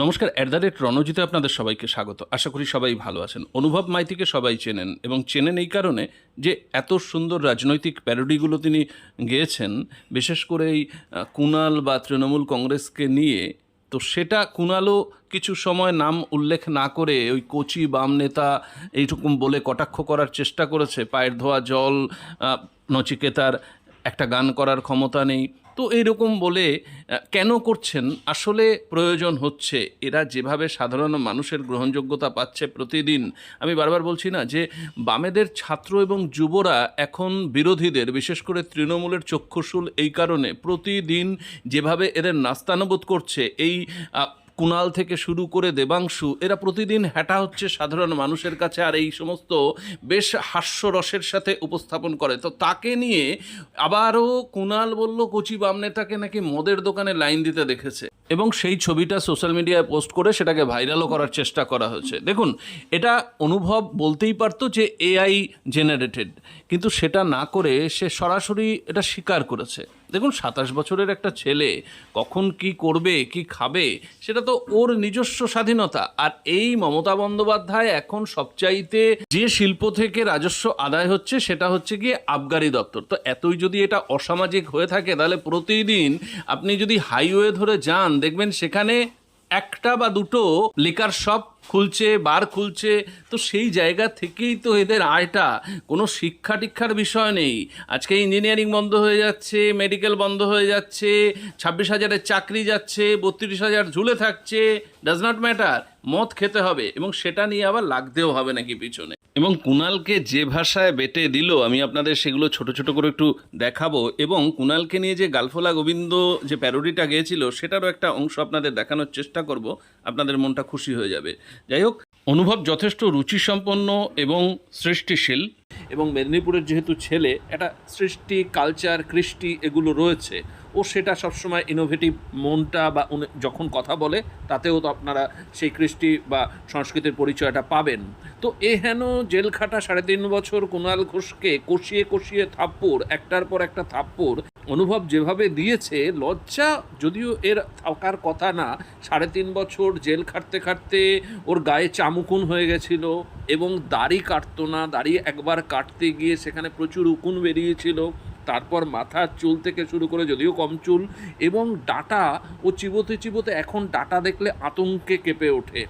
নমস্কার at the rate রণজিতে আপনাদের সবাইকে স্বাগত। আশা করি সবাই ভালো আছেন। অনুভব মাইতিকে সবাই চেনেন এবং চেনেন এই কারণে যে এত সুন্দর রাজনৈতিক প্যারোডিগুলো তিনি গেয়েছেন, বিশেষ করে এই কুণাল বা তৃণমূল কংগ্রেসকে নিয়ে, তো সেটা কুণালও কিছু সময় নাম উল্লেখ না করে ওই কোচি বাম নেতা এইটুকুম বলে কটাক্ষ করার চেষ্টা করেছে, পায়ের ধোয়া, জল নচিকেতার একটা গান করার ক্ষমতা নেই। তো এরকম বলে কেন করছেন? আসলে প্রয়োজন হচ্ছে। এরা যেভাবে সাধারণ মানুষের গ্রহণযোগ্যতা পাচ্ছে প্রতিদিন। আমি বারবার বলছি না যে, বামেদের ছাত্র এবং যুবরা এখন বিরোধীদের, বিশেষ করে তৃণমূলের চক্ষুশূল এই কারণে প্রতিদিন যেভাবে এদের নাস্তানবোধ করছে, এই কুণাল থেকে শুরু করে দেবাংশু, এরা প্রতিদিন হ্যাটা হচ্ছে সাধারণ মানুষের কাছে আর এই সমস্ত বেশ হাস্যরসের সাথে উপস্থাপন করে। তো তাকে নিয়ে আবারও কুণাল বলল, কচি বাম নেতাকে নাকি মদের দোকানে লাইন দিতে দেখেছে। এবং সেই ছবিটা সোশ্যাল মিডিয়ায় পোস্ট করে সেটাকে ভাইরালও করার চেষ্টা করা হয়েছে। দেখুন, এটা অনুভব বলতেই পারতো যে এআই জেনারেটেড কিন্তু সেটা না করে সে সরাসরি এটা স্বীকার করেছে। দেখুন, সাতাশ বছরের একটা ছেলে কখন কি করবে, কি খাবে, সেটা তো ওর নিজস্ব স্বাধীনতা। আর এই মমতা বন্দ্যোপাধ্যায় এখন সবচাইতে যে শিল্প থেকে রাজস্ব আদায় হচ্ছে, সেটা হচ্ছে গিয়ে আবগারি দপ্তর। তো এতই যদি এটা অসামাজিক হয়ে থাকে, তাহলে প্রতিদিন আপনি যদি হাইওয়ে ধরে যান, দেখবেন সেখানে একটা বা দুটো লিকার শপ খুলছে, বার খুলছে, তো সেই জায়গা থেকেই তো এদের আয়টা। কোনো শিক্ষা টিক্ষার বিষয় নেই। আজকে ইঞ্জিনিয়ারিং বন্ধ হয়ে যাচ্ছে মেডিকেল বন্ধ হয়ে যাচ্ছে, ছাব্বিশ হাজারের চাকরি যাচ্ছে, বত্রিশ হাজার ঝুলে থাকছে ডাজ নট ম্যাটার মদ খেতে হবে এবং সেটা নিয়ে আবার লাগতেও হবে নাকি পিছনে। এবং কুণালকে যে ভাষায় বেটে দিল, আমি আপনাদের সেগুলো ছোট ছোট করে একটু দেখাবো। এবং কুণালকে নিয়ে যে গালফোলা গোবিন্দ যে প্যারোডিটা গিয়েছিল, সেটারও একটা অংশ আপনাদের দেখানোর চেষ্টা করব। আপনাদের মনটা খুশি হয়ে যাবে। যাই হোক অনুভব যথেষ্ট রুচিসম্পন্ন এবং সৃষ্টিশীল। এবং মেদিনীপুরের যেহেতু ছেলে, একটা সৃষ্টি কালচার কৃষ্টি এগুলো রয়েছে, ও সেটা সবসময় ইনোভেটিভ মনটা বা যখন কথা বলে, তাতেও তো আপনারা সেই কৃষ্টি বা সংস্কৃতির পরিচয়টা পাবেন। তো এ হেন জেল খাটা সাড়ে তিন বছর কুণাল ঘোষকে কষিয়ে কষিয়ে থাপ্পড়, একটার পর একটা থাপ্পড়, অনুভব যেভাবে দিয়েছে, লজ্জা যদিও এর থাকার কথা না, সাড়ে তিন বছর জেল খাটতে খাটতে ওর গায়ে চামুকুন হয়ে গেছিল। এবং দাড়ি কাটতো না, দাড়ি একবার কাটতে গিয়ে সেখানে প্রচুর উকুন বেরিয়েছিল, তারপর মাথার চুল থেকে শুরু করে যদিও কম চুল, এবং ডাটা, ও চিবোতে চিবোতে এখন ডাটা দেখলে আতঙ্কে কেঁপে ওঠে।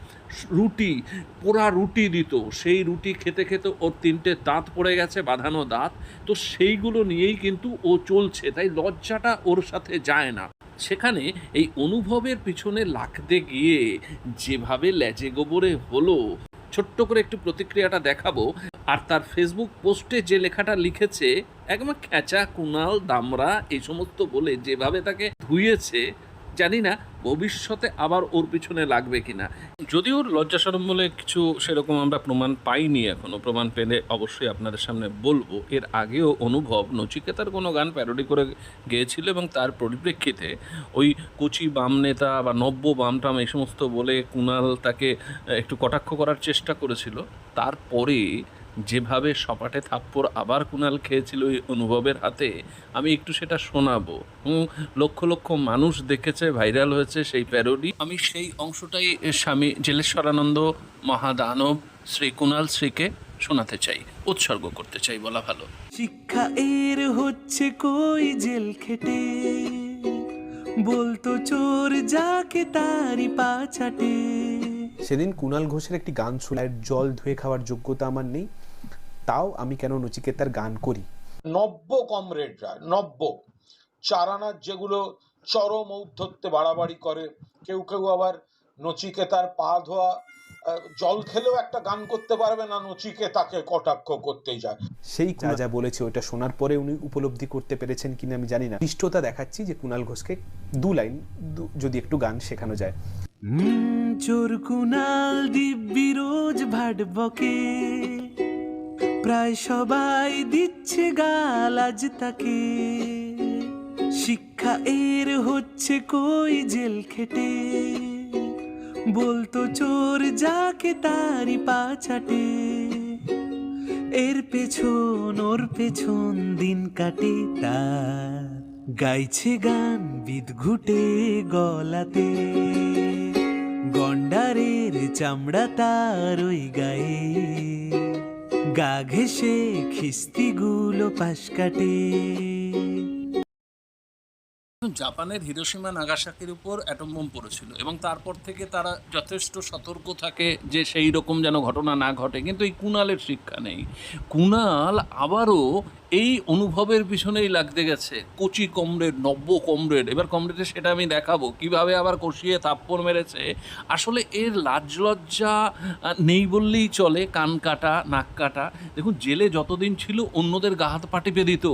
রুটি, পোড়া রুটি দিত, সেই রুটি খেতে খেতে ওর তিনটে দাঁত পড়ে গেছে, বাঁধানো দাঁত, তো সেইগুলো নিয়েই কিন্তু ও চলছে, তাই লজ্জাটা ওর সাথে যায় না। সেখানে এই অনুভবের পিছনে লাগতে গিয়ে যেভাবে লেজে গোবরে হলো ছোট্ট করে একটু প্রতিক্রিয়াটা দেখাবো। আর তার ফেসবুক পোস্টে যে লেখাটা লিখেছে, একদম খেঁচা, কুনাল, দামরা, এই সমস্ত বলে যেভাবে তাকে ধুয়েছে, জানি না ভবিষ্যতে আবার ওর পিছনে লাগবে কিনা? যদি যদিও লজ্জাসরম বলে কিছু সেরকম আমরা প্রমাণ পাইনি এখনও। প্রমাণ পেলে অবশ্যই আপনাদের সামনে বলব। এর আগেও অনুভব নচিকেতার কোনো গান প্যারোডি করে গিয়েছিল এবং তার পরিপ্রেক্ষিতে ওই কুচি বাম নেতা বা নব্য বাম টাম এই সমস্ত বলে কুণাল তাকে একটু কটাক্ষ করার চেষ্টা করেছিল। তারপরে যেভাবে সপাটে থাপ্পড় আবার কুণাল খেয়েছিল ওই অনুভবের হাতে আমি একটু সেটা শোনাবো। হুম, লক্ষ লক্ষ মানুষ দেখেছে ভাইরাল হয়েছে সেই প্যারোডি। আমি সেই অংশটাই স্বামী জেলেশ্বরানন্দ মহাদানব শ্রী কুণাল শ্রীকে শোনাতে চাই উৎসর্গ করতে চাই বলা ভালো। শিক্ষা এর হচ্ছে কই জেল খেটে? বলতো চোর যাকে তারি পাছাটে সেদিন কুণাল ঘোষের একটি গান শুনে আর জল ধুয়ে খাওয়ার যোগ্যতা আমার নেই। তাও আমি কেন নচিকেতার গান করি? নব্য কমরেডরা নব্য। চারানার যেগুলো চরম ঔদ্ধত্যে বাড়াবাড়ি করে কেউ কেউ আবার নচিকেতার পা ধোয়া জল খেলেও একটা গান করতে পারবে না নচিকেতাকে কটাক্ষ করতেই যায়। সেই যা যা বলেছে ওটা শোনার পরে উনি উপলব্ধি করতে পেরেছেন কিনা আমি জানি না। ইষ্টতা দেখাচ্ছি যে কুণাল ঘোষকে দু লাইন যদি একটু গান শেখানো যায়। চোর কুনাল দিব্যি রোজ ভাট বকে। প্রায় সবাই দিচ্ছে গাল আজ তাকে। শিক্ষা এর হচ্ছে কই জেল খেটে। বলতো চোর যাকে তারি পাছাটে এর পেছন, ওর পেছন দিন কাটে তার। গাইছে গান বিদ ঘুটে গলাতে। টাইগারের চামড়া তার ওই গায়ে। গা ঘেসে খিস্তিগুলো পাশ কাটে। জাপানের হিরোসীমা নাগাসাকির উপর অ্যাটম বোম পড়েছিল এবং তারপর থেকে তারা যথেষ্ট সতর্ক থাকে যে সেই রকম যেন ঘটনা না ঘটে। কিন্তু এই কুণালের শিক্ষা নেই। কুণাল আবারও এই অনুভবের পিছনেই লাগতে গেছে কচি কমরেড, নব্য কমরেড। এবার কমরেডে সেটা আমি দেখাবো। কীভাবে আবার কষিয়ে থাপ্পড় মেরেছে। আসলে এর লাজ লজ্জা নেই বললেই চলে, কান কাটা, নাক কাটা। দেখুন, জেলে যতদিন ছিল অন্যদের গা হাত পা টিপে দিত।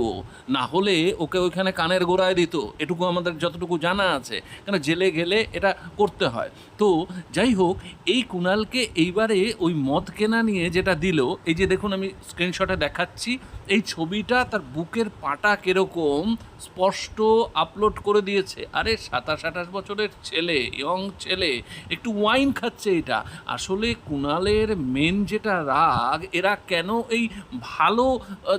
না হলে ওকে ওইখানে কানের গোড়ায় দিত। এটুকু আমাদের যতটুকু জানা আছে। কেন জেলে গেলে এটা করতে হয়। তো যাই হোক, এই কুণালকে এইবারে ওই মদ কেনা নিয়ে যেটা দিল, এই যে দেখুন আমি স্ক্রিনশটে দেখাচ্ছি, এই ছবিটা তার বুকের পাটা কীরকম স্পষ্ট আপলোড করে দিয়েছে। আরে, সাতাশ আঠাশ বছরের ছেলে ইয়ং ছেলে, একটু ওয়াইন খাচ্ছে এটা। আসলে কুণালের মেন যেটা রাগ, এরা কেন এই ভালো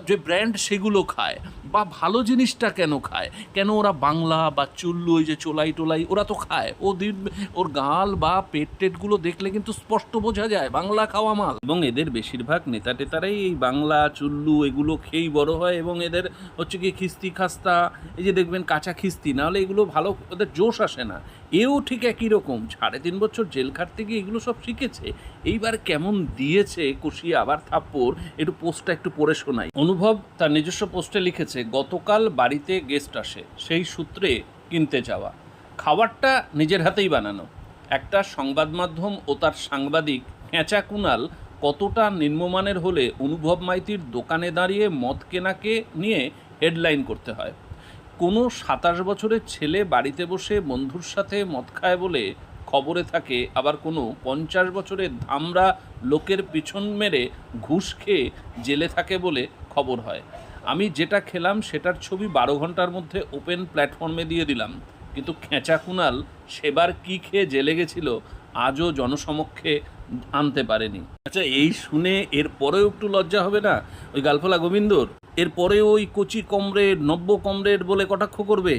যে ব্র্যান্ড সেগুলো খায় বা ভালো জিনিসটা কেন খায়? কেন ওরা বাংলা বা চুল্লু, ওই যে চোলাই টোলাই, ওরা তো খায়? ও দিন, ওর গাল বা পেট টেটগুলো দেখলে কিন্তু স্পষ্ট বোঝা যায়, বাংলা খাওয়া মাল। এবং এদের বেশিরভাগ নেতা টেতারাই এই বাংলা, চুল্লু, এগুলো খেয়েই বড়। হয় এবং এদের হচ্ছে কি খিস্তি, খাস্তা, এই যে দেখবেন কাঁচা খিস্তি, নাহলে এগুলো ভালো, ওদের জোশ আসে না। এও ঠিক একই রকম, সাড়ে তিন বছর জেল খাটতে গিয়ে এগুলো সব শিখেছে। এইবার কেমন দিয়েছে কষিয়ে আবার থাপ্পড়, একটু পোস্টটা একটু পড়ে শোনাই। অনুভব তার নিজস্ব পোস্টে লিখেছে, গতকাল বাড়িতে গেস্ট আসে, সেই সূত্রে কিনতে যাওয়া। খাবারটা নিজের হাতেই বানানো। একটা সংবাদ মাধ্যম ও তার সাংবাদিক খেঁচা কুনাল কতটা নিম্নমানের হলে অনুভব মাইতির দোকানে দাঁড়িয়ে মদ কেনাকে নিয়ে হেডলাইন করতে হয়? কোনো সাতাশ বছরের ছেলে বাড়িতে বসে বন্ধুর সাথে মদ খায় বলে খবরে থাকে, আবার কোনো পঞ্চাশ বছরের ধামরা লোকের পিছন মেরে ঘুষ খেয়ে জেলে থাকে বলে খবর হয়। আমি যেটা খেলাম সেটার ছবি বারো ঘণ্টার মধ্যে ওপেন প্ল্যাটফর্মে দিয়ে দিলাম। কিন্তু খেঁচা কুনাল সেবার কী খেয়ে জেলে গেছিল, আজও জনসমক্ষে আনতে পারেনি। আচ্ছা এই শুনে এর পরেও একটু লজ্জা হবে না? ওই গালফলা গোবিন্দর এরপরে ওই কচি কমরেড, নব্য কমরেড বলে কটাক্ষ করবে?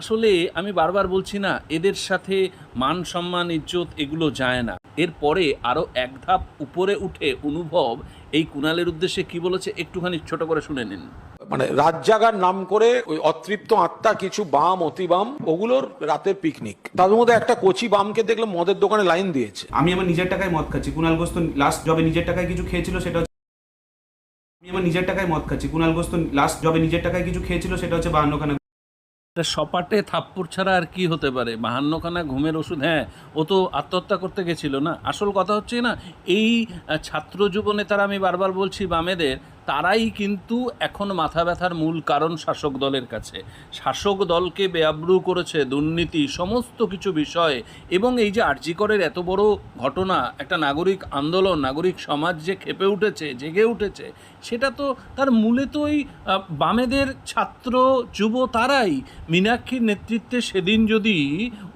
আসলে আমি বারবার বলছি না, এদের সাথে মান সম্মান, ইজ্জত এগুলো যায় না। এরপরে আরও এক ধাপ উপরে উঠে অনুভব এই কুণালের উদ্দেশ্যে কি বলেছে, একটুখানি ছোট করে শুনে নিন। মানে রাত জাগার নাম করে ওই অতৃপ্ত আত্মা কিছু বাম অতি বাম ওগুলোর রাতের পিকনিক তাদের মধ্যে একটা কচি বামকে দেখলে মদের দোকানে লাইন দিয়েছে। আমি আমার নিজের টাকায় মদ খাচ্ছি। কুণাল ঘোষ লাস্ট জবে নিজের টাকায় কিছু খেয়েছিল সেটা হচ্ছে আমি আমার নিজের টাকায় মদ খাচ্ছি। কুণাল ঘোষ লাস্ট জবে নিজের টাকায় কিছু খেয়েছিল সেটা হচ্ছে বাহান্নখানা সপাটে থাপ্পড় ছাড়া আর কি হতে পারে? বাহান্নখানা ঘুমের ওষুধ হ্যাঁ ও তো আত্মহত্যা করতে গেছিল না? আসল কথা হচ্ছে না এই ছাত্র যুব নেতারা আমি বারবার বলছি বামেদের তারাই কিন্তু এখন মাথা ব্যথার মূল কারণ শাসক দলের কাছে। শাসক দলকে বেআব্রু করেছে দুর্নীতি, সমস্ত কিছু বিষয়ে এবং এই যে আর্জিকরের এত বড় ঘটনা, একটা নাগরিক আন্দোলন, নাগরিক সমাজ যে খেপে উঠেছে, জেগে উঠেছে, সেটা তো তার মূলে তো ওই বামেদের ছাত্র, যুব তারাই মীনাক্ষীর নেতৃত্বে সেদিন যদি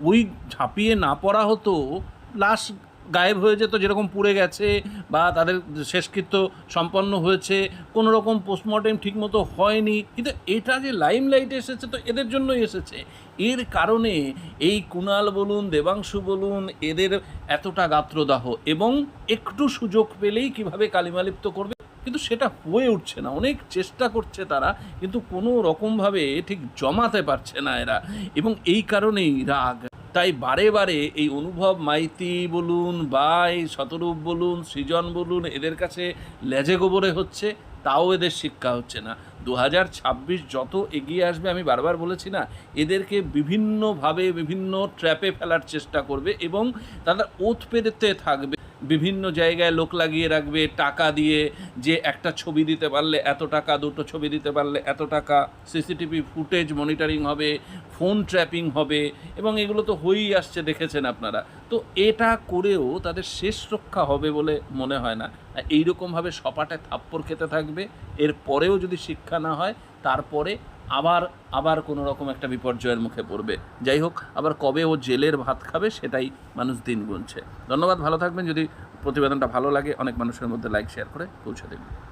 ওই ঝাঁপিয়ে না পড়া হতো, লাশ গায়েব হয়ে যেত, যেরকম পুড়ে গেছে বা তাদের শেষকৃত্য সম্পন্ন হয়েছে কোনো রকম পোস্টমর্টেম ঠিকমতো হয়নি। কিন্তু এটা যে লাইম লাইটে এসেছে তো এদের জন্যই এসেছে। এর কারণে এই কুণাল বলুন, দেবাংশু বলুন, এদের এতটা গাত্রদাহ এবং একটু সুযোগ পেলেই কীভাবে কালিমালিপ্ত করবে? কিন্তু সেটা হয়ে উঠছে না। অনেক চেষ্টা করছে তারা, কিন্তু কোনো রকমভাবে ঠিক জমাতে পারছে না এরা। এবং এই কারণেই রাগ তাই বারে বারে এই অনুভব, মাইতি বলুন বা এই শতরূপ বলুন, সৃজন বলুন, এদের কাছে লেজে গোবরে হচ্ছে, তাও এদের শিক্ষা হচ্ছে না। দু হাজার ছাব্বিশ যত এগিয়ে আসবে, আমি বারবার বলেছি না, এদেরকে বিভিন্নভাবে, বিভিন্ন ট্র্যাপে ফেলার চেষ্টা করবে এবং তারা ওত পেতে থাকবে। বিভিন্ন জায়গায় লোক লাগিয়ে রাখবে, টাকা দিয়ে যে একটা ছবি দিতে পারলে এত টাকা, দুটো ছবি দিতে পারলে এত টাকা, সিসিটিভি ফুটেজ মনিটরিং হবে, ফোন ট্র্যাপিং হবে, এবং এগুলো তো হয়েই আসছে, দেখেছেন আপনারা। তো এটা করেও তাদের শেষ রক্ষা হবে বলে মনে হয় না। এইরকমভাবে সপাটে থাপ্পড় খেতে থাকবে, এর পরেও যদি শিক্ষা না হয়, তারপরে আবার আবার কোনো রকম একটা বিপর্যয়ের মুখে পড়বে। যাই হোক, আবার কবে ও জেলের ভাত খাবে সেটাই মানুষ দিন গুনছে। ধন্যবাদ, ভালো থাকবেন। যদি প্রতিবেদনটা ভালো লাগে, অনেক মানুষের মধ্যে লাইক শেয়ার করে পৌঁছে দেবেন।